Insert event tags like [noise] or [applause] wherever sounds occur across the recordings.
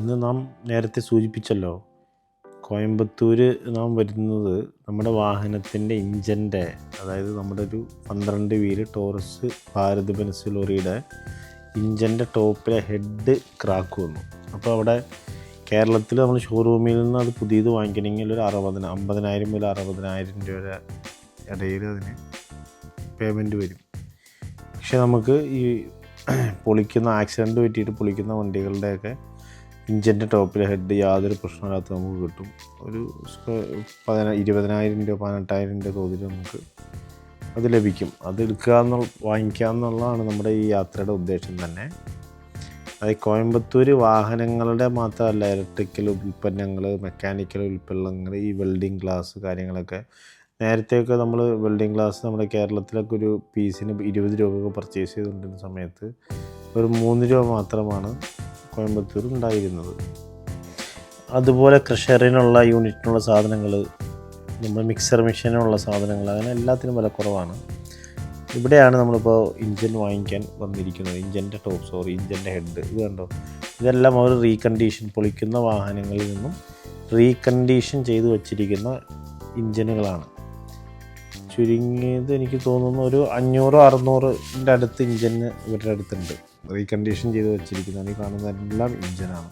ഇന്ന് നാം നേരത്തെ സൂചിപ്പിച്ചല്ലോ കോയമ്പത്തൂർ നാം വരുന്നത് നമ്മുടെ വാഹനത്തിന്റെ ഇഞ്ചന്റെ അതായത് നമ്മുടെ ഒരു പന്ത്രണ്ട് വീൽ ടോറസ് ഭാരത് ബെൻസ് ലോറിയുടെ ഇഞ്ചന്റെ ടോപ്പിലെ ഹെഡ് ക്രാക്ക് വന്നു. അപ്പോൾ അവിടെ കേരളത്തിൽ നമ്മൾ ഷോറൂമിൽ നിന്ന് അത് പുതിയത് വാങ്ങിക്കണമെങ്കിൽ ഒരു അറുപതിന അമ്പതിനായിരം മുതൽ അറുപതിനായിരം രൂപ ഇടയിൽ അതിന് പേയ്മെന്റ് വരും. പക്ഷേ നമുക്ക് ഈ പൊളിക്കുന്ന ആക്സിഡന്റ് പറ്റിയിട്ട് പൊളിക്കുന്ന വണ്ടികളുടെയൊക്കെ ഇഞ്ചിന്റെ ടോപ്പിലെ ഹെഡ് യാതൊരു പ്രശ്നമില്ലാത്ത നമുക്ക് കിട്ടും. ഒരു പതിന ഇരുപതിനായിരം രൂപ പതിനെട്ടായിരം രൂപ തോതിൽ നമുക്ക് അത് ലഭിക്കും. അത് എടുക്കുക എന്നുള്ള വാങ്ങിക്കുക എന്നുള്ളതാണ് നമ്മുടെ ഈ യാത്രയുടെ ഉദ്ദേശം തന്നെ. അതായത് കോയമ്പത്തൂർ വാഹനങ്ങളുടെ മാത്രമല്ല ഇലക്ട്രിക്കൽ ഉൽപ്പന്നങ്ങൾ മെക്കാനിക്കൽ ഉൽപ്പന്നങ്ങൾ ഈ വെൽഡിംഗ് ഗ്ലാസ് കാര്യങ്ങളൊക്കെ. നേരത്തെയൊക്കെ നമ്മൾ വെൽഡിംഗ് ഗ്ലാസ് നമ്മുടെ കേരളത്തിലൊക്കെ ഒരു പീസിന് ഇരുപത് രൂപയൊക്കെ പർച്ചേസ് ചെയ്തുകൊണ്ടിരുന്ന സമയത്ത് ഒരു മൂന്ന് രൂപ മാത്രമാണ് കോയമ്പത്തൂർ ഉണ്ടായിരുന്നത്. അതുപോലെ ക്രഷറിനുള്ള യൂണിറ്റിനുള്ള സാധനങ്ങൾ നമ്മൾ മിക്സർ മെഷീനുള്ള സാധനങ്ങൾ അങ്ങനെ എല്ലാത്തിനും വില കുറവാണ്. ഇവിടെയാണ് നമ്മളിപ്പോൾ ഇഞ്ചൻ വാങ്ങിക്കാൻ വന്നിരിക്കുന്നത്. ഇഞ്ചന്റെ ടോപ്പ് സോറി ഇഞ്ചന്റെ ഹെഡ് ഇത് കണ്ടോ? ഇതെല്ലാം അവർ റീകണ്ടീഷൻ പൊളിക്കുന്ന വാഹനങ്ങളിൽ നിന്നും റീകണ്ടീഷൻ ചെയ്ത് വച്ചിരിക്കുന്ന ഇഞ്ചനുകളാണ് ചുരുങ്ങിയത് എനിക്ക് തോന്നുന്നു ഒരു അഞ്ഞൂറോ അറുന്നൂറിന്റെ അടുത്ത് ഇഞ്ചന് ഇവരുടെ അടുത്തുണ്ട്. റീകണ്ടീഷൻ ചെയ്ത് വെച്ചിരിക്കുന്നതാണ്. ഈ കാണുന്നതെല്ലാം ഇഞ്ചിനാണ്.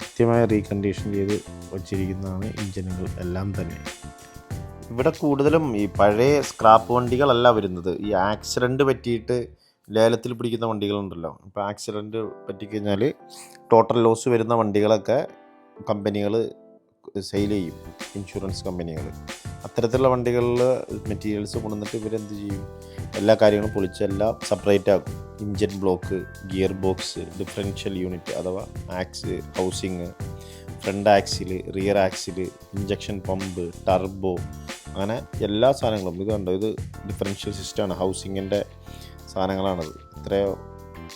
കൃത്യമായി റീകണ്ടീഷൻ ചെയ്ത് വച്ചിരിക്കുന്നതാണ് ഇഞ്ചിനുകൾ എല്ലാം തന്നെ. ഇവിടെ കൂടുതലും ഈ പഴയ സ്ക്രാപ്പ് വണ്ടികളല്ല വരുന്നത്. ഈ ആക്സിഡന്റ് പറ്റിയിട്ട് ലേലത്തിൽ പിടിക്കുന്ന വണ്ടികളുണ്ടല്ലോ. ഇപ്പോൾ ആക്സിഡന്റ് പറ്റിക്കഴിഞ്ഞാൽ ടോട്ടൽ ലോസ് വരുന്ന വണ്ടികളൊക്കെ കമ്പനികൾ സെയിൽ ചെയ്യും ഇൻഷുറൻസ് കമ്പനികൾ. അത്തരത്തിലുള്ള വണ്ടികളിൽ മെറ്റീരിയൽസ് കൊണ്ടുവന്നിട്ട് ഇവരെന്ത് ചെയ്യും? എല്ലാ കാര്യങ്ങളും പൊളിച്ചെല്ലാം സെപ്പറേറ്റ് ആക്കും. Engine block gear box differential unit അഥവാ axle housing front axle rear axle injection pump turbo അങ്ങനെ എല്ലാ സാധനങ്ങളും. ഇത് കണ്ടോ? ഇത് ഡിഫറൻഷ്യൽ സിസ്റ്റമാണ് ഹൗസിങ്ങിന്റെ സാധനങ്ങളാണത്. ഇത്രയോ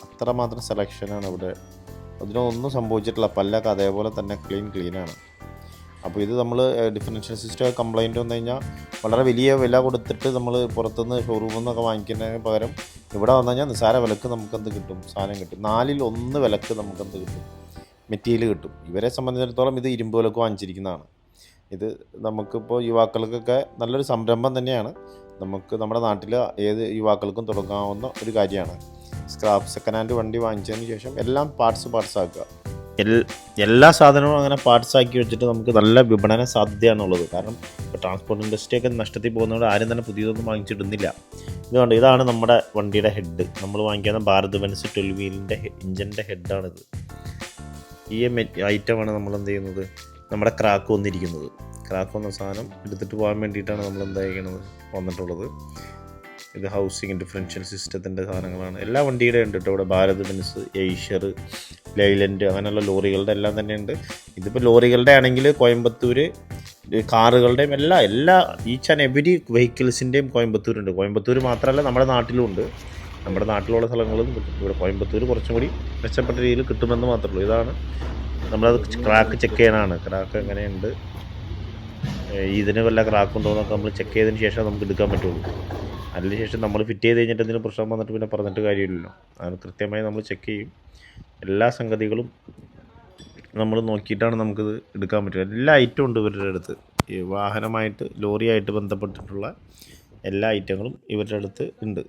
അത്രമാത്രം സെലക്ഷനാണ് ഇവിടെ. അതിനൊന്നും സംഭവിച്ചിട്ടില്ല. പല്ലൊക്കെ അതേപോലെ തന്നെ ക്ലീൻ ക്ലീനാണ് അപ്പോൾ ഇത് നമ്മൾ ഡിഫറൻഷ്യൽ സിസ്റ്റം കംപ്ലയിന്റ് വന്നു കഴിഞ്ഞാൽ വളരെ വലിയ വില കൊടുത്തിട്ട് നമ്മൾ പുറത്തുനിന്ന് ഷോറൂമിൽ നിന്നൊക്കെ വാങ്ങിക്കുന്നതിന് പകരം ഇവിടെ വന്നു കഴിഞ്ഞാൽ നിസ്സാര വിലക്ക് നമുക്കെന്ത് കിട്ടും? സാധനം കിട്ടും. നാലിൽ ഒന്ന് വിലക്ക് നമുക്കെന്ത് കിട്ടും? മെറ്റീരിയൽ കിട്ടും. ഇവരെ സംബന്ധിച്ചിടത്തോളം ഇത് ഇരുമ്പ് വിലക്ക് വാങ്ങിച്ചിരിക്കുന്നതാണ്. ഇത് നമുക്കിപ്പോൾ യുവാക്കൾക്കൊക്കെ നല്ലൊരു സംരംഭം തന്നെയാണ്. നമുക്ക് നമ്മുടെ നാട്ടിൽ ഏത് യുവാക്കൾക്കും തുടങ്ങാവുന്ന ഒരു കാര്യമാണ്. സ്ക്രാപ്പ് സെക്കൻഡ് ഹാൻഡ് വണ്ടി വാങ്ങിച്ചതിന് ശേഷം എല്ലാം പാർട്സ് പാർട്സ് ആക്കുക. എല്ലാ സാധനങ്ങളും അങ്ങനെ പാർട്സ് ആക്കി വെച്ചിട്ട് നമുക്ക് നല്ല വിപണന സാധ്യതയാണുള്ളത്. കാരണം ഇപ്പോൾ ട്രാൻസ്പോർട്ട് ഇൻഡസ്ട്രിയൊക്കെ നഷ്ടത്തിൽ പോകുന്നതുകൊണ്ട് ആരും തന്നെ പുതിയതൊന്നും വാങ്ങിച്ചിടുന്നില്ല ഇതുകൊണ്ട് ഇതാണ് നമ്മുടെ വണ്ടിയുടെ ഹെഡ് നമ്മൾ വാങ്ങിക്കുന്ന ഭാരത് ബെൻസ് ട്വൽവ് വീലിന്റെ ഇഞ്ചിന്റെ ഹെഡാണിത് ഈ ഐറ്റമാണ് നമ്മൾ എന്ത് ചെയ്യുന്നത്? നമ്മുടെ ക്രാക്ക് വന്നിരിക്കുന്നത്. ക്രാക്ക് വന്ന സാധനം എടുത്തിട്ട് പോകാൻ വേണ്ടിയിട്ടാണ് നമ്മൾ എന്താ ചെയ്യണത്? വന്നിട്ടുള്ളത്. ഇത് ഹൗസിങ് ഡിഫറൻഷ്യൽ സിസ്റ്റത്തിന്റെ സാധനങ്ങളാണ്. എല്ലാ വണ്ടിയുടെ ഉണ്ട് കേട്ടോ ഇവിടെ. ഭാരത് ബെൻസ് ഏഷ്യർ ലൈലൻഡ് അങ്ങനെയുള്ള ലോറികളുടെ എല്ലാം തന്നെയുണ്ട് ഇതിപ്പോൾ ലോറികളുടെ ആണെങ്കിൽ കോയമ്പത്തൂർ കാറുകളുടെയും എല്ലാ എല്ലാ ഈച്ച് ആൻഡ് എവരി വെഹിക്കിൾസിന്റെയും കോയമ്പത്തൂരുണ്ട്. കോയമ്പത്തൂർ മാത്രമല്ല നമ്മുടെ നാട്ടിലുമുണ്ട് നമ്മുടെ നാട്ടിലുള്ള സ്ഥലങ്ങളും ഇവിടെ കോയമ്പത്തൂർ കുറച്ചും കൂടി മെച്ചപ്പെട്ട രീതിയിൽ കിട്ടുമെന്ന് മാത്രമേ ഉള്ളൂ. ഇതാണ് നമ്മളത് ക്രാക്ക് ചെക്ക് ചെയ്യാനാണ്. ക്രാക്ക് എങ്ങനെയുണ്ട്? ഇതിന് വല്ല ക്രാക്ക് ഉണ്ടോ എന്നൊക്കെ നമ്മൾ ചെക്ക് ചെയ്തതിന് ശേഷം നമുക്ക് എടുക്കാൻ പറ്റുള്ളൂ. അതിന് ശേഷം നമ്മൾ ഫിറ്റ് ചെയ്ത് കഴിഞ്ഞിട്ട് എന്തെങ്കിലും പ്രശ്നം വന്നിട്ട് പിന്നെ പറഞ്ഞിട്ട് കാര്യമില്ലല്ലോ. അത് കൃത്യമായി നമ്മൾ ചെക്ക് ചെയ്യും. എല്ലാ സംഗതികളും നമ്മൾ നോക്കിയിട്ടാണ് നമുക്കിത് എടുക്കാൻ പറ്റുക. എല്ലാ ഐറ്റവും ഉണ്ട് ഇവരുടെ അടുത്ത്. ഈ വാഹനമായിട്ട് ലോറിയായിട്ട് ബന്ധപ്പെട്ടിട്ടുള്ള എല്ലാ ഐറ്റങ്ങളും ഇവരുടെ അടുത്ത് ഉണ്ട്.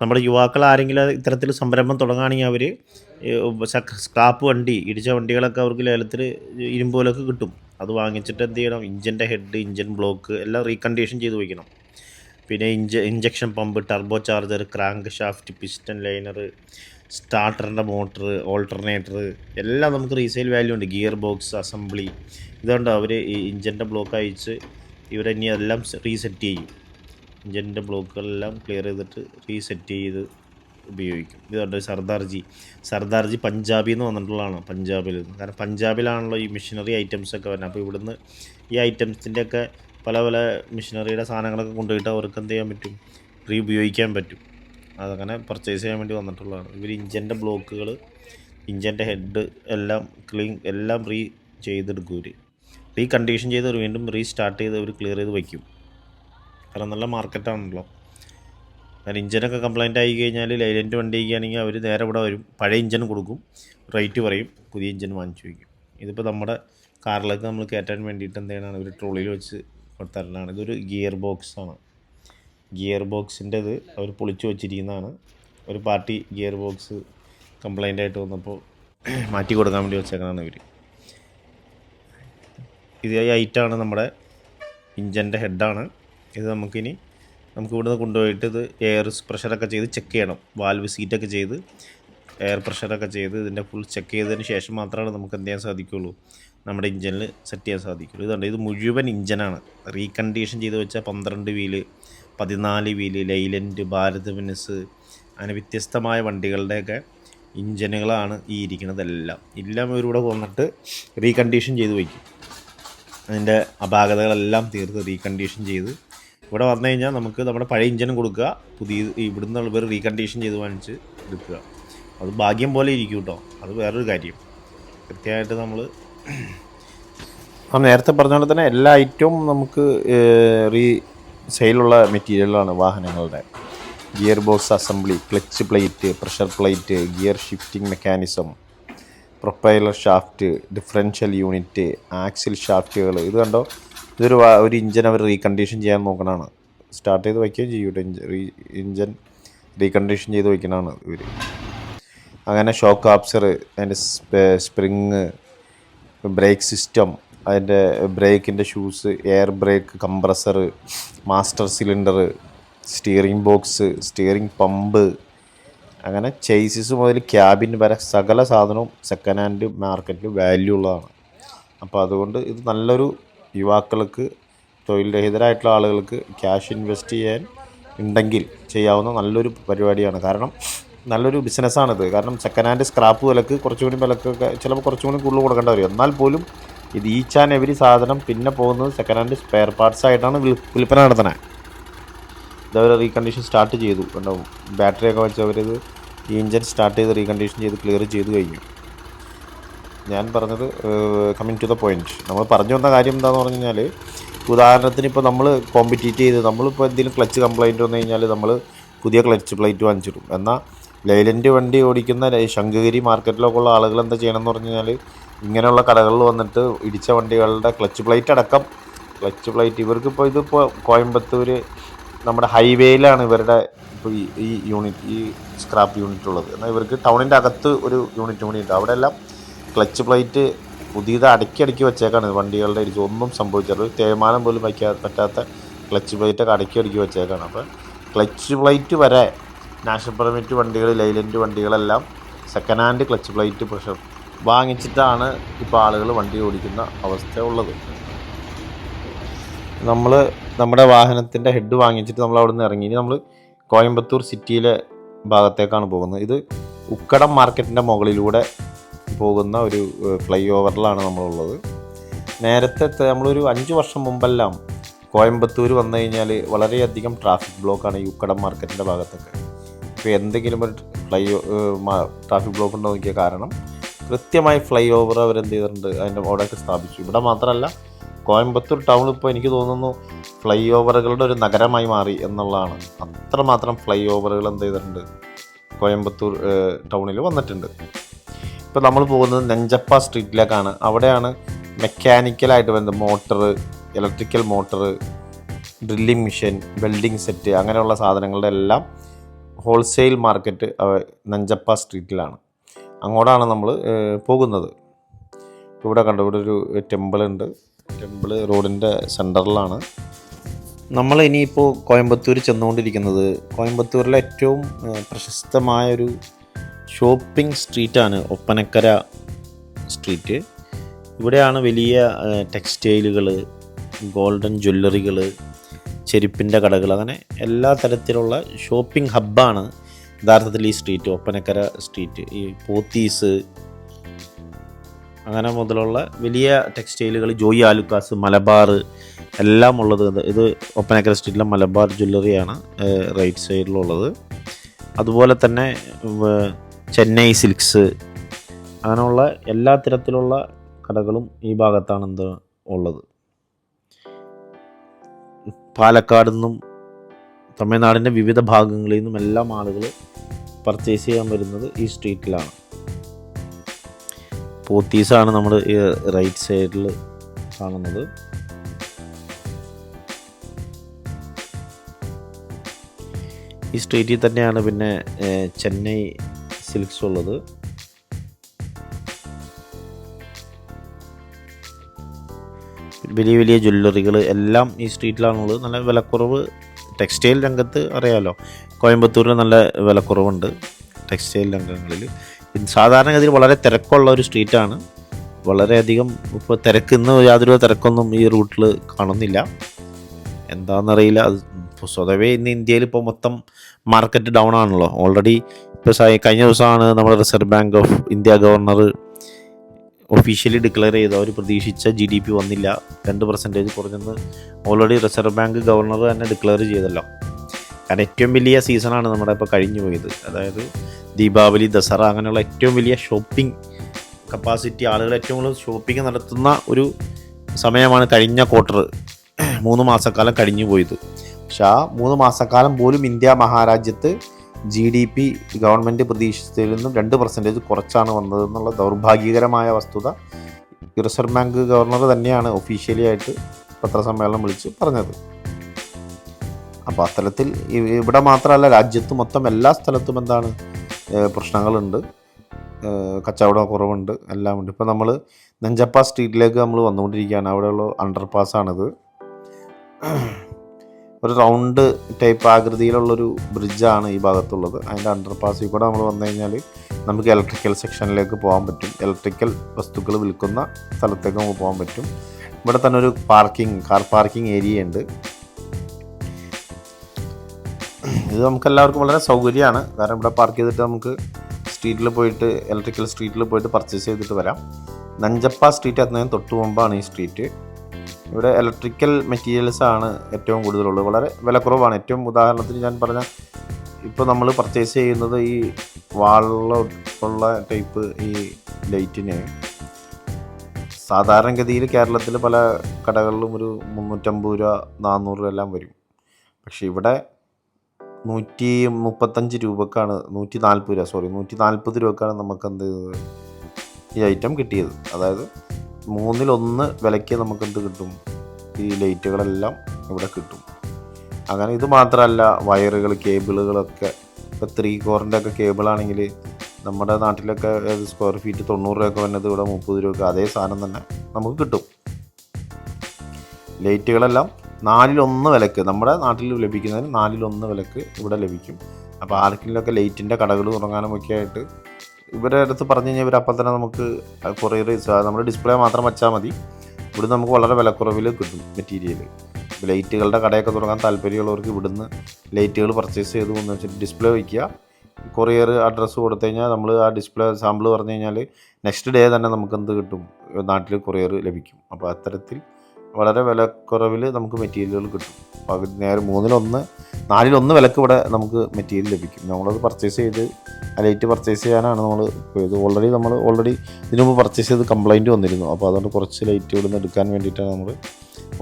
നമ്മുടെ യുവാക്കൾ ആരെങ്കിലും ഇത്തരത്തിൽ സംരംഭം തുടങ്ങുകയാണെങ്കിൽ അവർ സ്ക്രാപ്പ് വണ്ടി ഇടിച്ച വണ്ടികളൊക്കെ അവർക്ക് ലേലത്തിൽ ഇരുമ്പോലൊക്കെ കിട്ടും. അത് വാങ്ങിച്ചിട്ട് എന്ത് ചെയ്യണം? ഇഞ്ചിന്റെ ഹെഡ് ഇഞ്ചിൻ ബ്ലോക്ക് എല്ലാം റീകണ്ടീഷൻ ചെയ്ത് വയ്ക്കണം പിന്നെ ഇഞ്ച injection pump turbo charger crank shaft piston liner സ്റ്റാർട്ടറിന്റെ motor alternator എല്ലാം നമുക്ക് റീസെയിൽ വാല്യൂ ഉണ്ട്. ഗിയർ ബോക്സ് അസംബ്ലി ഇതുകൊണ്ട് അവർ ഈ ഇഞ്ചിന്റെ ബ്ലോക്ക് അയച്ച് ഇവരെന്നെ എല്ലാം റീസെറ്റ് ചെയ്യും. ഇഞ്ചിന്റെ ബ്ലോക്കുകളെല്ലാം ക്ലിയർ ചെയ്തിട്ട് റീസെറ്റ് ചെയ്ത് ഉപയോഗിക്കും. ഇതുകൊണ്ട് സർദാർജി സർദാർജി പഞ്ചാബിൽ നിന്ന് വന്നിട്ടുള്ളതാണ് പഞ്ചാബിൽ നിന്ന്. കാരണം പഞ്ചാബിലാണല്ലോ ഈ മെഷീനറി ഐറ്റംസ് ഒക്കെ വരുന്നത്. അപ്പോൾ ഇവിടുന്ന് ഈ ഐറ്റംസിന്റെ ഒക്കെ പല പല മെഷീനറിയുടെ സാധനങ്ങളൊക്കെ കൊണ്ടുപോയിട്ട് അവർക്ക് എന്ത് ചെയ്യാൻ പറ്റും? റീ ഉപയോഗിക്കാൻ പറ്റും. അതങ്ങനെ പർച്ചേസ് ചെയ്യാൻ വേണ്ടി വന്നിട്ടുള്ളതാണ്. ഇവർ ഇഞ്ചിന്റെ ബ്ലോക്കുകൾ ഇഞ്ചിന്റെ ഹെഡ് എല്ലാം ക്ലീൻ എല്ലാം റീ ചെയ്തെടുക്കും ഇവർ റീ കണ്ടീഷൻ ചെയ്ത് വീണ്ടും റീ സ്റ്റാർട്ട് ചെയ്ത് അവർ ക്ലിയർ ചെയ്ത് വയ്ക്കും കാരണം നല്ല മാർക്കറ്റാണല്ലോ കാരണം ഇഞ്ചിനൊക്കെ കംപ്ലൈന്റ് ആയി കഴിഞ്ഞാൽ ലൈലന്റ് വണ്ടി ആണെങ്കിൽ അവർ നേരെ ഇവിടെ വരും. പഴയ ഇഞ്ചിൻ കൊടുക്കും. റേറ്റ് പറയും. പുതിയ ഇഞ്ചിൻ വാങ്ങിച്ചു വയ്ക്കും ഇതിപ്പോൾ നമ്മുടെ കാറിലേക്ക് നമ്മൾ കയറ്റാൻ വേണ്ടിയിട്ട് എന്തെയാണ് ഇവർ ട്രോളിയിൽ വെച്ച് കൊടുത്തരലാണ് ഇതൊരു ഗിയർ ബോക്സ് ആണ്. ഗിയർ ബോക്സിന്റെത് അവർ പൊളിച്ചു വച്ചിരിക്കുന്നതാണ്. ഒരു പാർട്ടി ഗിയർ ബോക്സ് കംപ്ലൈന്റ് ആയിട്ട് വന്നപ്പോൾ [clears throat] മാറ്റി കൊടുക്കാൻ വേണ്ടി വെച്ചേക്കണതാണ് ഇവർ ഇത് ഈ ഐറ്റാണ് നമ്മുടെ ഇഞ്ചന്റെ ഹെഡാണ്. ഇത് നമുക്കിനി നമുക്ക് ഇവിടുന്ന് കൊണ്ടുപോയിട്ട് ഇത് എയർ പ്രഷറൊക്കെ ചെയ്ത് ചെക്ക് ചെയ്യണം. വാൽവ് സീറ്റൊക്കെ ചെയ്ത് എയർ പ്രഷറൊക്കെ ചെയ്ത് ഇതിന്റെ ഫുൾ ചെക്ക് ചെയ്തതിന് ശേഷം മാത്രമാണ് നമുക്ക് എന്ത് ചെയ്യാൻ സാധിക്കുള്ളൂ. നമ്മുടെ ഇഞ്ചനിൽ സെറ്റ് ചെയ്യാൻ സാധിക്കുള്ളൂ. ഇതുണ്ട്. ഇത് മുഴുവൻ ഇഞ്ചനാണ് റീകണ്ടീഷൻ ചെയ്ത് വെച്ച പന്ത്രണ്ട് വീൽ പതിനാല് വീൽ ലൈലൻഡ് ഭാരത് ബെൻസ് അങ്ങനെ വ്യത്യസ്തമായ വണ്ടികളുടെയൊക്കെ ഇഞ്ചനുകളാണ് ഈ ഇരിക്കുന്നതെല്ലാം എല്ലാം. ഇവരിവിടെ വന്നിട്ട് റീകണ്ടീഷൻ ചെയ്ത് വയ്ക്കും അതിന്റെ അപാകതകളെല്ലാം തീർത്ത് റീകണ്ടീഷൻ ചെയ്ത് ഇവിടെ വന്നു കഴിഞ്ഞാൽ നമുക്ക് നമ്മുടെ പഴയ ഇഞ്ചനും കൊടുക്കുക. പുതിയ ഇവിടുന്ന് ഇവർ റീകണ്ടീഷൻ ചെയ്ത് വാങ്ങിച്ച് എടുക്കുക. അത് ഭാഗ്യം പോലെ ഇരിക്കും കേട്ടോ അത് വേറൊരു കാര്യം. കൃത്യമായിട്ട് നമ്മൾ നേരത്തെ പറഞ്ഞ പോലെ തന്നെ എല്ലാ ഐറ്റവും നമുക്ക് റീ സെയിലുള്ള മെറ്റീരിയലാണ് വാഹനങ്ങളുടെ. Gear box assembly clutch plate pressure plate gear shifting mechanism propeller shaft differential unit axle ഷാഫ്റ്റുകൾ ഇത് കണ്ടോ? ഇതൊരു ഒരു ഇഞ്ചൻ അവർ റീകണ്ടീഷൻ ചെയ്യാൻ നോക്കണതാണ് സ്റ്റാർട്ട് ചെയ്ത് വയ്ക്കുകയും ചെയ്യും കേട്ടോ ഇഞ്ചൻ റീ ഇഞ്ചൻ റീകണ്ടീഷൻ ചെയ്ത് വയ്ക്കണതാണ് ഇവർ അങ്ങനെ ഷോക്ക് ആപ്സർ അതിന്റെ സ്പ്രിങ് ബ്രേക്ക് സിസ്റ്റം അതിന്റെ ബ്രേക്കിന്റെ shoes air brake compressor master cylinder steering box steering pump അങ്ങനെ ചേസിസ് മുതൽ ക്യാബിൻ വരെ സകല സാധനവും സെക്കൻഡ് ഹാൻഡ് മാർക്കറ്റിൽ വാല്യൂ ഉള്ളതാണ്. അപ്പോൾ അതുകൊണ്ട് ഇത് നല്ലൊരു യുവാക്കൾക്ക് തൊഴിൽ രഹിതരായിട്ടുള്ള ആളുകൾക്ക് ക്യാഷ് ഇൻവെസ്റ്റ് ചെയ്യാൻ ഉണ്ടെങ്കിൽ ചെയ്യാവുന്ന നല്ലൊരു പരിപാടിയാണ്. കാരണം നല്ലൊരു ബിസിനസ്സാണിത് കാരണം സെക്കൻഡ് ഹാൻഡ് സ്ക്രാപ്പ് വിലക്ക് കുറച്ചുകൂടി വിലക്കൊക്കെ ചിലപ്പോൾ കുറച്ചുകൂടി കൂടുതൽ കൊടുക്കേണ്ടി വരും. എന്നാൽ പോലും ഇത് ഈച്ച് ആൻഡ് എവരി സാധനം പിന്നെ പോകുന്നത് സെക്കൻഡ് ഹാൻഡ് സ്പെയർ പാർട്സ് ആയിട്ടാണ് വിൽപ്പന വിൽപ്പന നടത്തുന്നത് ഇതവർ റീകണ്ടീഷൻ സ്റ്റാർട്ട് ചെയ്തു. കണ്ടോ? ബാറ്ററിയൊക്കെ വെച്ച് അവരിത് ഈ ഇഞ്ചൻ സ്റ്റാർട്ട് ചെയ്ത് റീകണ്ടീഷൻ ചെയ്ത് ക്ലിയർ ചെയ്ത് കഴിഞ്ഞു. ഞാൻ പറഞ്ഞത് കമ്മിങ് ടു ദ പോയിന്റ് നമ്മൾ പറഞ്ഞു വന്ന കാര്യം എന്താണെന്ന് പറഞ്ഞു കഴിഞ്ഞാൽ ഉദാഹരണത്തിന് ഇപ്പോൾ നമ്മൾ കോമ്പറ്റീറ്റ് ചെയ്ത് നമ്മളിപ്പോൾ എന്തെങ്കിലും ക്ലച്ച് കംപ്ലയിന്റ് വന്നു കഴിഞ്ഞാൽ നമ്മൾ പുതിയ ക്ലച്ച് പ്ലേറ്റ് വാങ്ങിച്ചിടും. എന്നാൽ ലൈലന്റ് വണ്ടി ഓടിക്കുന്ന ശങ്കഗിരി മാർക്കറ്റിലൊക്കെ ഉള്ള ആളുകൾ എന്താ ചെയ്യണമെന്ന് പറഞ്ഞു കഴിഞ്ഞാൽ ഇങ്ങനെയുള്ള കടകളിൽ വന്നിട്ട് ഇടിച്ച വണ്ടികളുടെ ക്ലച്ച് പ്ലേറ്റ് അടക്കം. Clutch plate. ഇവർക്കിപ്പോൾ ഇതിപ്പോൾ കോയമ്പത്തൂർ നമ്മുടെ ഹൈവേയിലാണ് ഇവരുടെ ഇപ്പോൾ ഈ ഈ യൂണിറ്റ് ഈ സ്ക്രാപ്പ് യൂണിറ്റ് ഉള്ളത്. എന്നാൽ ഇവർക്ക് ടൗണിന്റെ അകത്ത് ഒരു യൂണിറ്റ് കൂടി ഉണ്ട്. അവിടെ എല്ലാം ക്ലച്ച് പ്ലേറ്റ് പുതിയത് അടക്കി അടക്കി വെച്ചേക്കാണ് വണ്ടികളുടെ ഇടിച്ച്. ഒന്നും സംഭവിച്ചത് ഒരു തേയ്മാനം പോലും വയ്ക്കാൻ പറ്റാത്ത ക്ലച്ച് പ്ലേറ്റൊക്കെ അടക്കി അടക്കി വെച്ചേക്കാണ്. അപ്പോൾ ക്ലച്ച് പ്ലേറ്റ് വരെ നാഷണൽ പെർമിറ്റ് വണ്ടികൾ Leyland വണ്ടികളെല്ലാം second hand clutch plate pressure വാങ്ങിച്ചിട്ടാണ് ഇപ്പോൾ ആളുകൾ വണ്ടി ഓടിക്കുന്ന അവസ്ഥ ഉള്ളത്. നമ്മൾ നമ്മുടെ വാഹനത്തിന്റെ ഹെഡ് വാങ്ങിച്ചിട്ട് നമ്മൾ അവിടെ നിന്ന് ഇറങ്ങി. ഇനി നമ്മൾ കോയമ്പത്തൂർ സിറ്റിയിലെ ഭാഗത്തേക്കാണ് പോകുന്നത്. ഇത് ഉക്കടം മാർക്കറ്റിന്റെ മുകളിലൂടെ പോകുന്ന ഒരു ഫ്ലൈ ഓവറിലാണ് നമ്മളുള്ളത്. നേരത്തെ നമ്മളൊരു അഞ്ച് വർഷം മുമ്പെല്ലാം കോയമ്പത്തൂർ വന്നു കഴിഞ്ഞാൽ വളരെയധികം ട്രാഫിക് ബ്ലോക്കാണ് ഈ ഉക്കടം മാർക്കറ്റിന്റെ ഭാഗത്തൊക്കെ. ഇപ്പോൾ എന്തെങ്കിലും ഒരു ഫ്ലൈ ട്രാഫിക് ബ്ലോക്ക് ഉണ്ടോ നോക്കിയ കാരണം കൃത്യമായി ഫ്ലൈ ഓവർ അവർ അവരെന്ത് ചെയ്തിട്ടുണ്ട് അതിന്റെ അവിടെയൊക്കെ സ്ഥാപിച്ചു. ഇവിടെ മാത്രമല്ല കോയമ്പത്തൂർ ടൗൺ ഇപ്പോൾ എനിക്ക് തോന്നുന്നു ഫ്ലൈ ഓവറുകളുടെ ഒരു നഗരമായി മാറി എന്നുള്ളതാണ്. അത്രമാത്രം ഫ്ലൈ ഓവറുകൾ എന്ത് ചെയ്തിട്ടുണ്ട് കോയമ്പത്തൂർ ടൗണിൽ വന്നിട്ടുണ്ട്. ഇപ്പോൾ നമ്മൾ പോകുന്നത് നെഞ്ചപ്പ സ്ട്രീറ്റിലേക്കാണ് അവിടെയാണ് മെക്കാനിക്കലായിട്ട് വരുന്നത്. Motor electrical motor drilling machine welding set അങ്ങനെയുള്ള സാധനങ്ങളുടെ എല്ലാം ഹോൾസെയിൽ മാർക്കറ്റ് നഞ്ചപ്പ സ്ട്രീറ്റിലാണ് അങ്ങോട്ടാണ് നമ്മൾ പോകുന്നത്. ഇവിടെ കണ്ടു ഇവിടെ ഒരു ടെമ്പിൾ ഉണ്ട്. ടെമ്പിൾ റോഡിന്റെ സെന്ററിലാണ് നമ്മൾ ഇനിയിപ്പോൾ കോയമ്പത്തൂർ ചെന്നുകൊണ്ടിരിക്കുന്നത്. കോയമ്പത്തൂരിലെ ഏറ്റവും പ്രശസ്തമായൊരു ഷോപ്പിംഗ് സ്ട്രീറ്റാണ് ഒപ്പനക്കര സ്ട്രീറ്റ് ഇവിടെയാണ് വലിയ ടെക്സ്റ്റൈലുകൾ ഗോൾഡൻ ജ്വല്ലറികൾ ചെരുപ്പിന്റെ കടകൾ അങ്ങനെ എല്ലാ തരത്തിലുള്ള ഷോപ്പിംഗ് ഹബ്ബാണ് യഥാർത്ഥത്തിൽ ഈ സ്ട്രീറ്റ് ഒപ്പനക്കര സ്ട്രീറ്റ് ഈ പോത്തീസ് അങ്ങനെ മുതലുള്ള വലിയ ടെക്സ്റ്റൈലുകൾ ജോയി ആലുക്കാസ് മലബാർ എല്ലാം ഉള്ളത് ഇത് ഒപ്പനക്കര സ്ട്രീറ്റിലെ മലബാർ ജ്വല്ലറിയാണ് റൈറ്റ് സൈഡിലുള്ളത് അതുപോലെ തന്നെ ചെന്നൈ സിൽക്സ് അങ്ങനെയുള്ള എല്ലാ തരത്തിലുള്ള കടകളും ഈ ഭാഗത്താണ് എന്ത് ഉള്ളത്. പാലക്കാട് നിന്നും തമിഴ്നാടിന്റെ വിവിധ ഭാഗങ്ങളിൽ നിന്നും എല്ലാം ആളുകൾ പർച്ചേസ് ചെയ്യാൻ വരുന്നത് ഈ സ്ട്രീറ്റിലാണ് പോത്തീസാണ് നമ്മൾ റൈറ്റ് സൈഡിൽ കാണുന്നത്. ഈ സ്ട്രീറ്റിൽ തന്നെയാണ് പിന്നെ ചെന്നൈ സിൽക്സ് ഉള്ളത്. വലിയ വലിയ ജ്വല്ലറികൾ എല്ലാം ഈ സ്ട്രീറ്റിലാണുള്ളത്. നല്ല വിലക്കുറവ് ടെക്സ്റ്റൈൽ രംഗത്ത് അറിയാമല്ലോ കോയമ്പത്തൂരിൽ നല്ല വിലക്കുറവുണ്ട് ടെക്സ്റ്റൈൽ രംഗങ്ങളിൽ. സാധാരണഗതിയിൽ വളരെ തിരക്കുള്ള ഒരു സ്ട്രീറ്റാണ്. വളരെയധികം ഇപ്പോൾ തിരക്കുന്ന യാതൊരു തിരക്കൊന്നും ഈ റൂട്ടിൽ കാണുന്നില്ല. എന്താണെന്നറിയില്ല. അത് സ്വതവേ ഇന്ന് ഇന്ത്യയിൽ ഇപ്പോൾ മൊത്തം മാർക്കറ്റ് ഡൗൺ ആണല്ലോ. ഓൾറെഡി ഇപ്പോൾ കഴിഞ്ഞ ദിവസമാണ് നമ്മുടെ Reserve Bank of India governor officially declare ചെയ്തു. അവർ പ്രതീക്ഷിച്ച ജി ഡി പി വന്നില്ല. രണ്ട് പെർസെന്റേജ് കുറഞ്ഞെന്ന് ഓൾറെഡി റിസർവ് ബാങ്ക് ഗവർണർ തന്നെ ഡിക്ലെയർ ചെയ്തല്ലോ. കാരണം ഏറ്റവും വലിയ സീസണാണ് നമ്മുടെ ഇപ്പോൾ കഴിഞ്ഞു പോയത്. അതായത് ദീപാവലി ദസറ അങ്ങനെയുള്ള ഏറ്റവും വലിയ ഷോപ്പിംഗ് കപ്പാസിറ്റി ആളുകൾ ഏറ്റവും കൂടുതൽ ഷോപ്പിംഗ് നടത്തുന്ന ഒരു സമയമാണ് കഴിഞ്ഞ ക്വാർട്ടർ മൂന്ന് മാസക്കാലം കഴിഞ്ഞു പോയത്. പക്ഷെ ആ മൂന്ന് മാസക്കാലം പോലും ഇന്ത്യ മഹാരാജ്യത്ത് ജി ഡി പി ഗവൺമെന്റ് പ്രതീക്ഷിച്ചതിൽ നിന്നും രണ്ട് പെർസെന്റേജ് കുറച്ചാണ് വന്നതെന്നുള്ള ദൗർഭാഗ്യകരമായ വസ്തുത. റിസർവ് ബാങ്ക് ഗവർണർ തന്നെയാണ് ഒഫീഷ്യലി ആയിട്ട് പത്രസമ്മേളനം വിളിച്ച് പറഞ്ഞത്. അപ്പോൾ അത്തരത്തിൽ ഇവിടെ മാത്രമല്ല രാജ്യത്ത് മൊത്തം എല്ലാ സ്ഥലത്തും എന്താണ് പ്രശ്നങ്ങളുണ്ട്. കച്ചവടം കുറവുണ്ട് എല്ലാം ഉണ്ട്. ഇപ്പോൾ നമ്മൾ നെഞ്ചപ്പ സ്ട്രീറ്റിലേക്ക് നമ്മൾ വന്നുകൊണ്ടിരിക്കുകയാണ്. അവിടെയുള്ള അണ്ടർപാസ്സാണിത് ഒരു റൗണ്ട് ടൈപ്പ് ആകൃതിയിലുള്ളൊരു ബ്രിഡ്ജാണ് ഈ ഭാഗത്തുള്ളത്. അതിന്റെ അണ്ടർപാസിൽ കൂടെ നമ്മൾ വന്നു കഴിഞ്ഞാൽ നമുക്ക് ഇലക്ട്രിക്കൽ സെക്ഷനിലേക്ക് പോകാൻ പറ്റും. ഇലക്ട്രിക്കൽ വസ്തുക്കൾ വിൽക്കുന്ന സ്ഥലത്തേക്ക് നമുക്ക് പോകാൻ പറ്റും. ഇവിടെ തന്നെ ഒരു പാർക്കിംഗ് കാർ പാർക്കിംഗ് ഏരിയ ഉണ്ട്. ഇത് നമുക്ക് എല്ലാവർക്കും വളരെ സൗകര്യമാണ്. കാരണം ഇവിടെ പാർക്ക് ചെയ്തിട്ട് നമുക്ക് സ്ട്രീറ്റിൽ പോയിട്ട് ഇലക്ട്രിക്കൽ സ്ട്രീറ്റിൽ പോയിട്ട് പർച്ചേസ് ചെയ്തിട്ട് വരാം. നഞ്ചപ്പ സ്ട്രീറ്റ് എത്തുന്നതിന് തൊട്ട് മുമ്പാണ് ഈ സ്ട്രീറ്റ് ഇവിടെ ഇലക്ട്രിക്കൽ മെറ്റീരിയൽസ് ആണ് ഏറ്റവും കൂടുതലുള്ളത്. വളരെ വിലക്കുറവാണ്. ഏറ്റവും ഉദാഹരണത്തിന് ഞാൻ പറഞ്ഞ ഇപ്പോൾ നമ്മൾ പർച്ചേസ് ചെയ്യുന്നത് ഈ വാളിലുള്ള ടൈപ്പ് ഈ ലൈറ്റിന് സാധാരണഗതിയിൽ കേരളത്തിൽ പല കടകളിലും ഒരു മുന്നൂറ്റമ്പത് രൂപ നാനൂറ് രൂപ എല്ലാം വരും. പക്ഷേ ഇവിടെ നൂറ്റി മുപ്പത്തഞ്ച് രൂപക്കാണ് നൂറ്റി നാൽപ്പത് രൂപ സോറി നൂറ്റി നാൽപ്പത് രൂപക്കാണ് നമുക്ക് എന്ത് ഈ ഐറ്റം കിട്ടിയത്. അതായത് മൂന്നിലൊന്ന് വിലയ്ക്ക് നമുക്ക് എന്ത് കിട്ടും? ഈ ലൈറ്റുകളെല്ലാം ഇവിടെ കിട്ടും. അങ്ങനെ ഇത് മാത്രമല്ല വയറുകൾ കേബിളുകളൊക്കെ ഇപ്പോൾ ത്രീ കോറിന്റെ ഒക്കെ കേബിളാണെങ്കിൽ നമ്മുടെ നാട്ടിലൊക്കെ സ്ക്വയർ ഫീറ്റ് തൊണ്ണൂറ് രൂപയൊക്കെ വന്നത് ഇവിടെ മുപ്പത് രൂപയൊക്കെ അതേ സാധനം തന്നെ നമുക്ക് കിട്ടും. ലൈറ്റുകളെല്ലാം നാലിലൊന്ന് വിലക്ക് നമ്മുടെ നാട്ടിൽ ലഭിക്കുന്നതിന് നാലിലൊന്ന് വിലക്ക് ഇവിടെ ലഭിക്കും. അപ്പോൾ ആർക്കെങ്കിലുമൊക്കെ ലൈറ്റിന്റെ കടകൾ തുടങ്ങാനും ഒക്കെ ആയിട്ട് ഇവരുടെ അടുത്ത് പറഞ്ഞു കഴിഞ്ഞാൽ ഇവർ അപ്പം തന്നെ നമുക്ക് കൊറിയർ നമ്മൾ ഡിസ്പ്ലേ മാത്രം വെച്ചാൽ മതി. ഇവിടുന്ന് നമുക്ക് വളരെ വിലക്കുറവിൽ കിട്ടും മെറ്റീരിയൽ ലൈറ്റുകളുടെ കടയൊക്കെ തുടങ്ങാൻ താല്പര്യമുള്ളവർക്ക് ഇവിടുന്ന് ലൈറ്റുകൾ പർച്ചേസ് ചെയ്ത് കൊണ്ടു വെച്ചിട്ട് ഡിസ്പ്ലേ വയ്ക്കുക കൊറിയർ അഡ്രസ്സ് കൊടുത്തു കഴിഞ്ഞാൽ നമ്മൾ ആ ഡിസ്പ്ലേ സാമ്പിൾ പറഞ്ഞു കഴിഞ്ഞാൽ നെക്സ്റ്റ് ഡേ തന്നെ നമുക്ക് എന്ത് കിട്ടും? നാട്ടിൽ കൊറിയർ ലഭിക്കും. അപ്പോൾ അത്തരത്തിൽ വളരെ വിലക്കുറവിൽ നമുക്ക് മെറ്റീരിയലുകൾ കിട്ടും. പകുതി നേരം മൂന്നിലൊന്ന് നാലിലൊന്ന് വിലക്ക് ഇവിടെ നമുക്ക് മെറ്റീരിയൽ ലഭിക്കും. നമ്മളത് പർച്ചേസ് ചെയ്ത് ആ ലൈറ്റ് പർച്ചേസ് ചെയ്യാനാണ് നമ്മൾ പോയത്. ഓൾറെഡി നമ്മൾ ഓൾറെഡി ഇതിനു മുമ്പ് പർച്ചേസ് ചെയ്ത് കംപ്ലൈന്റ് വന്നിരുന്നു. അപ്പോൾ അതുകൊണ്ട് കുറച്ച് ലൈറ്റ് ഇവിടെ നിന്ന് എടുക്കാൻ വേണ്ടിയിട്ടാണ് നമ്മൾ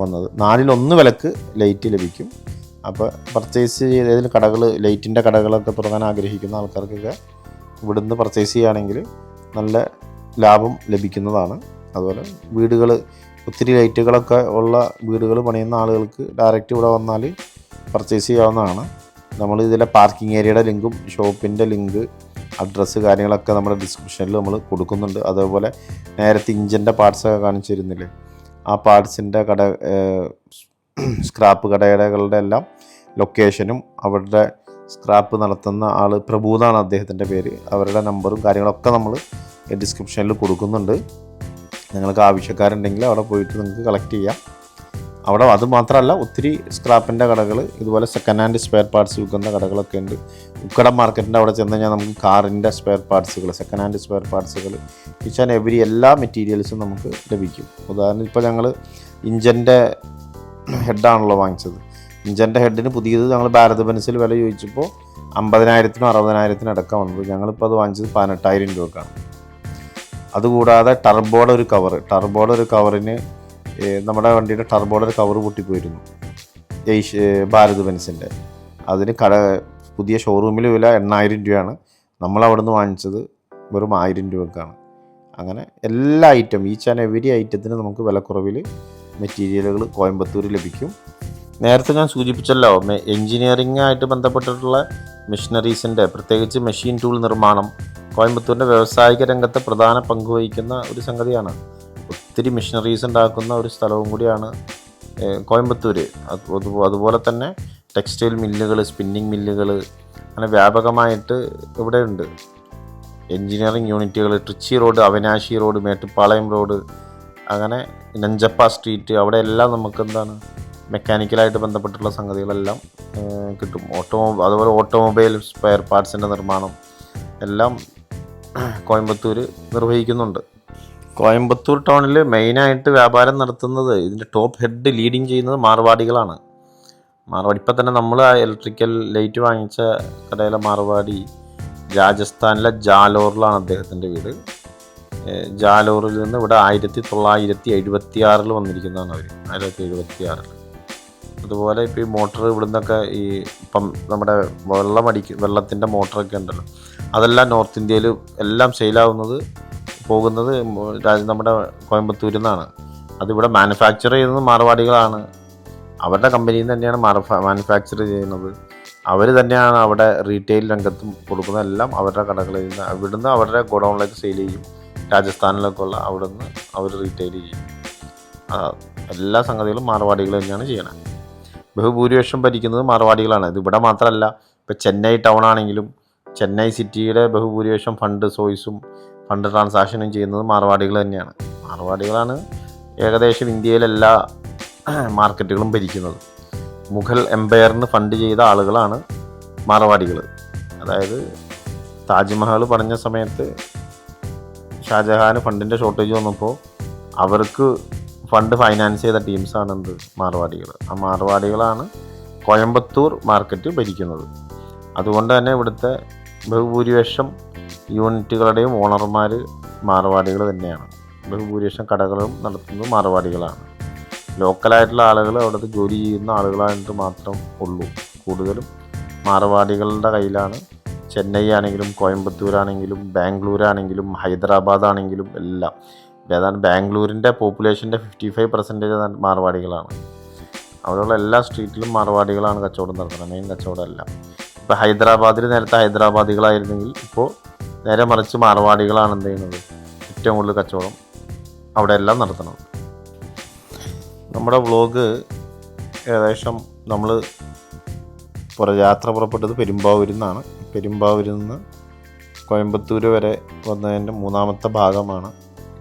വന്നത്. നാലിലൊന്ന് വിലക്ക് ലൈറ്റ് ലഭിക്കും. അപ്പോൾ പർച്ചേസ് ചെയ്ത് ഏതെങ്കിലും കടകൾ ലൈറ്റിന്റെ കടകളൊക്കെ തുടങ്ങാൻ ആഗ്രഹിക്കുന്ന ആൾക്കാർക്കൊക്കെ ഇവിടുന്ന് പർച്ചേസ് ചെയ്യുകയാണെങ്കിൽ നല്ല ലാഭം ലഭിക്കുന്നതാണ്. അതുപോലെ വീടുകൾ ഒത്തിരി ലൈറ്റുകളൊക്കെ ഉള്ള വീടുകൾ പണിയുന്ന ആളുകൾക്ക് ഡയറക്റ്റ് ഇവിടെ വന്നാൽ പർച്ചേസ് ചെയ്യാവുന്നതാണ്. നമ്മൾ ഇതിലെ പാർക്കിംഗ് ഏരിയയുടെ ലിങ്കും ഷോപ്പിന്റെ ലിങ്ക് അഡ്രസ്സ് കാര്യങ്ങളൊക്കെ നമ്മുടെ ഡിസ്ക്രിപ്ഷനിൽ നമ്മൾ കൊടുക്കുന്നുണ്ട്. അതേപോലെ നേരത്തെ ഇഞ്ചിന്റെ പാർട്സൊക്കെ കാണിച്ചിരുന്നില്ലേ? ആ പാർട്സിന്റെ കട സ്ക്രാപ്പ് കടകളുടെ എല്ലാം ലൊക്കേഷനും അവരുടെ സ്ക്രാപ്പ് നടത്തുന്ന ആൾ പ്രഭു എന്നാണ് അദ്ദേഹത്തിന്റെ പേര്. അവരുടെ നമ്പറും കാര്യങ്ങളൊക്കെ നമ്മൾ ഡിസ്ക്രിപ്ഷനിൽ കൊടുക്കുന്നുണ്ട്. നിങ്ങൾക്ക് ആവശ്യക്കാരുണ്ടെങ്കിൽ അവിടെ പോയിട്ട് നിങ്ങൾക്ക് കളക്ട് ചെയ്യാം. അവിടെ അത് മാത്രമല്ല ഒത്തിരി സ്ക്രാപ്പിന്റെ കടകൾ ഇതുപോലെ സെക്കൻഡ് ഹാൻഡ് സ്പെയർ പാർട്സ് വിൽക്കുന്ന കടകളൊക്കെ ഉണ്ട്. ഉക്കട മാർക്കറ്റിന്റെ അവിടെ ചെന്ന് കഴിഞ്ഞാൽ നമുക്ക് കാറിന്റെ സ്പെയർ പാർട്സുകൾ സെക്കൻഡ് ഹാൻഡ് സ്പെയർ പാർട്സുകൾ ഈച്ച് ആൻഡ് എവരി എല്ലാ മെറ്റീരിയൽസും നമുക്ക് ലഭിക്കും. ഉദാഹരണം ഇപ്പോൾ ഞങ്ങൾ ഇഞ്ചന്റെ ഹെഡാണല്ലോ വാങ്ങിച്ചത്. ഇഞ്ചന്റെ ഹെഡിന് പുതിയത് ഞങ്ങൾ ഭാരത് ബെൻസിൽ വില ചോദിച്ചപ്പോൾ അമ്പതിനായിരത്തിനും അറുപതിനായിരത്തിനും അടക്കം വന്നത്. ഞങ്ങളിപ്പോൾ അത് വാങ്ങിച്ചത് പതിനെട്ടായിരം രൂപക്കാണ്. അതുകൂടാതെ ടർബോയുടെ ഒരു കവർ ടർബോയുടെ ഒരു കവറിന് നമ്മുടെ വണ്ടിയുടെ ടർബോയുടെ ഒരു കവർ പൊട്ടിപ്പോയിരുന്നു ജയ്ഷ് ഭാരത് ബെൻസിന്റെ അതിന് കട പുതിയ ഷോറൂമിൽ വില എണ്ണായിരം രൂപയാണ്. നമ്മൾ അവിടെ നിന്ന് വാങ്ങിച്ചത് വെറും ആയിരം രൂപക്കാണ്. അങ്ങനെ എല്ലാ ഐറ്റം ഈച്ച് ആൻഡ് എവരി ഐറ്റത്തിന് നമുക്ക് വിലക്കുറവിൽ മെറ്റീരിയലുകൾ കോയമ്പത്തൂർ ലഭിക്കും. നേരത്തെ ഞാൻ സൂചിപ്പിച്ചല്ലോ എൻജിനീയറിംഗ് ആയിട്ട് ബന്ധപ്പെട്ടിട്ടുള്ള മെഷീനറീസിന്റെ പ്രത്യേകിച്ച് മെഷീൻ ടൂൾ നിർമ്മാണം കോയമ്പത്തൂരിന്റെ വ്യാവസായിക രംഗത്തെ പ്രധാന പങ്കുവഹിക്കുന്ന ഒരു സംഗതിയാണ്. ഒത്തിരി മിഷനറീസ് ഉണ്ടാക്കുന്ന ഒരു സ്ഥലവും കൂടിയാണ് കോയമ്പത്തൂർ അതുപോലെ തന്നെ ടെക്സ്റ്റൈൽ മില്ലുകൾ സ്പിന്നിങ് മില്ലുകൾ അങ്ങനെ വ്യാപകമായിട്ട് ഇവിടെ ഉണ്ട്. എൻജിനീയറിംഗ് യൂണിറ്റുകൾ Trichy road Avanashi road Mettupalayam road അങ്ങനെ നഞ്ചപ്പ സ്ട്രീറ്റ് അവിടെ എല്ലാം നമുക്ക് എന്താണ് മെക്കാനിക്കലായിട്ട് ബന്ധപ്പെട്ടുള്ള സംഗതികളെല്ലാം കിട്ടും. ഓട്ടോ അതുപോലെ ഓട്ടോമൊബൈൽ സ്പെയർ പാർട്സിന്റെ നിർമ്മാണം എല്ലാം കോയമ്പത്തൂർ നിർവഹിക്കുന്നുണ്ട്. കോയമ്പത്തൂർ ടൗണിൽ മെയിനായിട്ട് വ്യാപാരം നടത്തുന്നത് ഇതിന്റെ ടോപ്പ് ഹെഡ് ലീഡിങ് ചെയ്യുന്നത് മാർവാടികളാണ്. മാർവാടി ഇപ്പം തന്നെ നമ്മൾ ആ ഇലക്ട്രിക്കൽ ലൈറ്റ് വാങ്ങിച്ച കടയിലെ മാർവാടി രാജസ്ഥാനിലെ ജാലോറിലാണ് അദ്ദേഹത്തിന്റെ വീട്. ജാലോറിൽ നിന്ന് ഇവിടെ ആയിരത്തി തൊള്ളായിരത്തി എഴുപത്തി ആറിൽ വന്നിരിക്കുന്നതാണ് അവർ ആയിരത്തി എഴുപത്തി ആറിൽ അതുപോലെ ഇപ്പോൾ ഈ മോട്ടർ ഇവിടുന്നൊക്കെ ഈ ഇപ്പം നമ്മുടെ വെള്ളം അടിക്കും വെള്ളത്തിന്റെ മോട്ടറൊക്കെ ഉണ്ടല്ലോ. അതെല്ലാം നോർത്ത് ഇന്ത്യയിൽ എല്ലാം സെയിലാവുന്നത് പോകുന്നത് നമ്മുടെ കോയമ്പത്തൂരിൽ നിന്നാണ്. അതിവിടെ മാനുഫാക്ചർ ചെയ്യുന്നത് മാർവാടികളാണ്. അവരുടെ കമ്പനിയിൽ നിന്ന് തന്നെയാണ് മാനുഫാക്ചർ ചെയ്യുന്നത്. അവർ തന്നെയാണ് അവിടെ റീറ്റെയിൽ രംഗത്തും കൊടുക്കുന്ന എല്ലാം അവരുടെ കടകളിൽ നിന്ന് അവിടുന്ന് അവരുടെ ഗോഡൗണിലേക്ക് സെയിൽ ചെയ്യും. രാജസ്ഥാനിലേക്കുള്ള അവിടുന്ന് അവർ റീറ്റെയിൽ ചെയ്യും. എല്ലാ സംഗതികളും മാർവാടികൾ തന്നെയാണ് ചെയ്യണത് ബഹുഭൂരിപക്ഷം ഭരിക്കുന്നത് മാർവാടികളാണ്. ഇത് ഇവിടെ മാത്രമല്ല ഇപ്പോൾ ചെന്നൈ ടൗൺ ആണെങ്കിലും ചെന്നൈ സിറ്റിയുടെ ബഹുഭൂരിപക്ഷം ഫണ്ട് സോയ്സും ഫണ്ട് ട്രാൻസാക്ഷനും ചെയ്യുന്നത് മാർവാടികൾ തന്നെയാണ്. മാർവാടികളാണ് ഏകദേശം ഇന്ത്യയിലെല്ലാ മാർക്കറ്റുകളും ഭരിക്കുന്നത്. മുഗൾ എംപയറിന് ഫണ്ട് ചെയ്ത ആളുകളാണ് മാർവാടികൾ. അതായത് താജ്മഹൽ പറഞ്ഞ സമയത്ത് ഷാജഹാന് ഫണ്ടിന്റെ ഷോർട്ടേജ് വന്നപ്പോൾ അവർക്ക് ഫണ്ട് ഫൈനാൻസ് ചെയ്ത ടീംസാണ് എന്ത് മാർവാടികൾ. ആ മാർവാടികളാണ് കോയമ്പത്തൂർ മാർക്കറ്റ് ഭരിക്കുന്നത്. അതുകൊണ്ട് തന്നെ ഇവിടുത്തെ ബഹുഭൂരിപക്ഷം യൂണിറ്റുകളുടെയും ഓണർമാർ മാർവാടികൾ തന്നെയാണ്. ബഹുഭൂരിപക്ഷം കടകളും നടത്തുന്നത് മാർവാടികളാണ്. ലോക്കലായിട്ടുള്ള ആളുകൾ അവിടുത്തെ ജോലി ചെയ്യുന്ന ആളുകളായിട്ട് മാത്രം ഉള്ളൂ. കൂടുതലും മാർവാടികളുടെ കയ്യിലാണ്. ചെന്നൈ ആണെങ്കിലും കോയമ്പത്തൂരാണെങ്കിലും ബാംഗ്ലൂരാണെങ്കിലും ഹൈദരാബാദ് ആണെങ്കിലും എല്ലാം. ഏതാണ്ട് ബാംഗ്ലൂരിന്റെ പോപ്പുലേഷന്റെ ഫിഫ്റ്റി ഫൈവ് പെർസെന്റേജ് മാർവാടികളാണ്. അവിടെയുള്ള എല്ലാ സ്ട്രീറ്റിലും മാർവാടികളാണ് കച്ചവടം നടത്തുന്നത്. മെയിൻ കച്ചവടമല്ല ഇപ്പോൾ ഹൈദരാബാദിൽ നേരത്തെ ഹൈദരാബാദികളായിരുന്നെങ്കിൽ ഇപ്പോൾ നേരെ മറിച്ച് മാർവാടികളാണ് എന്ത് ചെയ്യുന്നത്? ഏറ്റവും കൂടുതൽ കച്ചവടം അവിടെ എല്ലാം നടത്തണം. നമ്മുടെ വ്ളോഗ് ഏകദേശം നമ്മൾ പുറ യാത്ര പുറപ്പെട്ടത് പെരുമ്പാവൂരിൽ നിന്നാണ്. പെരുമ്പാവൂരിൽ നിന്ന് കോയമ്പത്തൂർ വരെ വന്നതിന്റെ മൂന്നാമത്തെ ഭാഗമാണ്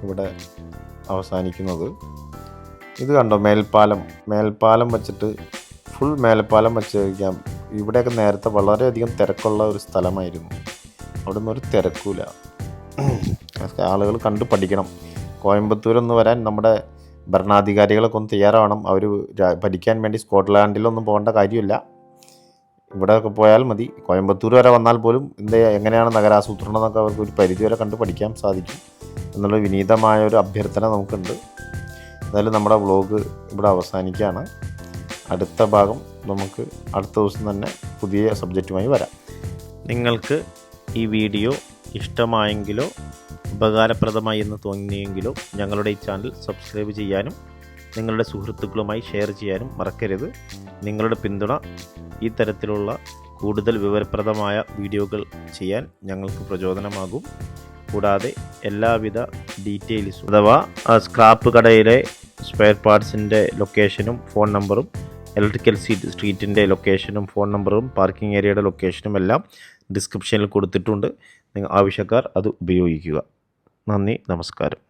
ഇവിടെ അവസാനിക്കുന്നത്. ഇത് കണ്ടോ? മേൽപ്പാലം. മേൽപ്പാലം വച്ചിട്ട് ഫുൾ മേൽപ്പാലം വച്ച് കഴിക്കാം ഇവിടെയൊക്കെ നേരത്തെ വളരെയധികം തിരക്കുള്ള ഒരു സ്ഥലമായിരുന്നു. അവിടെ നിന്ന് ഒരു തിരക്കൂല. ആളുകൾ കണ്ടു പഠിക്കണം. കോയമ്പത്തൂരൊന്ന് വരാൻ നമ്മുടെ ഭരണാധികാരികളൊക്കെ ഒന്ന് തയ്യാറാവണം. അവർ പഠിക്കാൻ വേണ്ടി സ്കോട്ട്ലാൻഡിലൊന്നും പോകേണ്ട കാര്യമില്ല. ഇവിടെയൊക്കെ പോയാൽ മതി. കോയമ്പത്തൂർ വരെ വന്നാൽ പോലും എന്ത് എങ്ങനെയാണ് നഗരാസൂത്രണം എന്നൊക്കെ അവർക്ക് ഒരു പരിധി വരെ കണ്ട് പഠിക്കാൻ സാധിക്കും. എന്നുള്ള വിനീതമായ ഒരു അഭ്യർത്ഥന നമുക്കുണ്ട്. എന്തായാലും നമ്മുടെ വ്ളോഗ് ഇവിടെ അവസാനിക്കുകയാണ്. അടുത്ത ഭാഗം നമുക്ക് അടുത്ത ദിവസം തന്നെ പുതിയ സബ്ജക്റ്റുമായി വരാം. നിങ്ങൾക്ക് ഈ വീഡിയോ ഇഷ്ടമായെങ്കിലോ ഉപകാരപ്രദമായി എന്ന് തോന്നിയെങ്കിലോ ഞങ്ങളുടെ ഈ ചാനൽ സബ്സ്ക്രൈബ് ചെയ്യാനും നിങ്ങളുടെ സുഹൃത്തുക്കളുമായി ഷെയർ ചെയ്യാനും മറക്കരുത്. നിങ്ങളുടെ പിന്തുണ ഈ തരത്തിലുള്ള കൂടുതൽ വിവരപ്രദമായ വീഡിയോകൾ ചെയ്യാൻ ഞങ്ങൾക്ക് പ്രചോദനമാകും. കൂടാതെ എല്ലാവിധ ഡീറ്റെയിൽസും അഥവാ സ്ക്രാപ്പ് കടയിലെ സ്പെയർ പാർട്സിന്റെ ലൊക്കേഷനും ഫോൺ നമ്പറും ഇലക്ട്രിക്കൽ സീറ്റ് സ്ട്രീറ്റിന്റെ ലൊക്കേഷനും ഫോൺ നമ്പറും പാർക്കിംഗ് ഏരിയയുടെ ലൊക്കേഷനും എല്ലാം ഡിസ്ക്രിപ്ഷനിൽ കൊടുത്തിട്ടുണ്ട്. നിങ്ങൾ ആവശ്യക്കാർ അത് ഉപയോഗിക്കുക. നന്ദി നമസ്കാരം.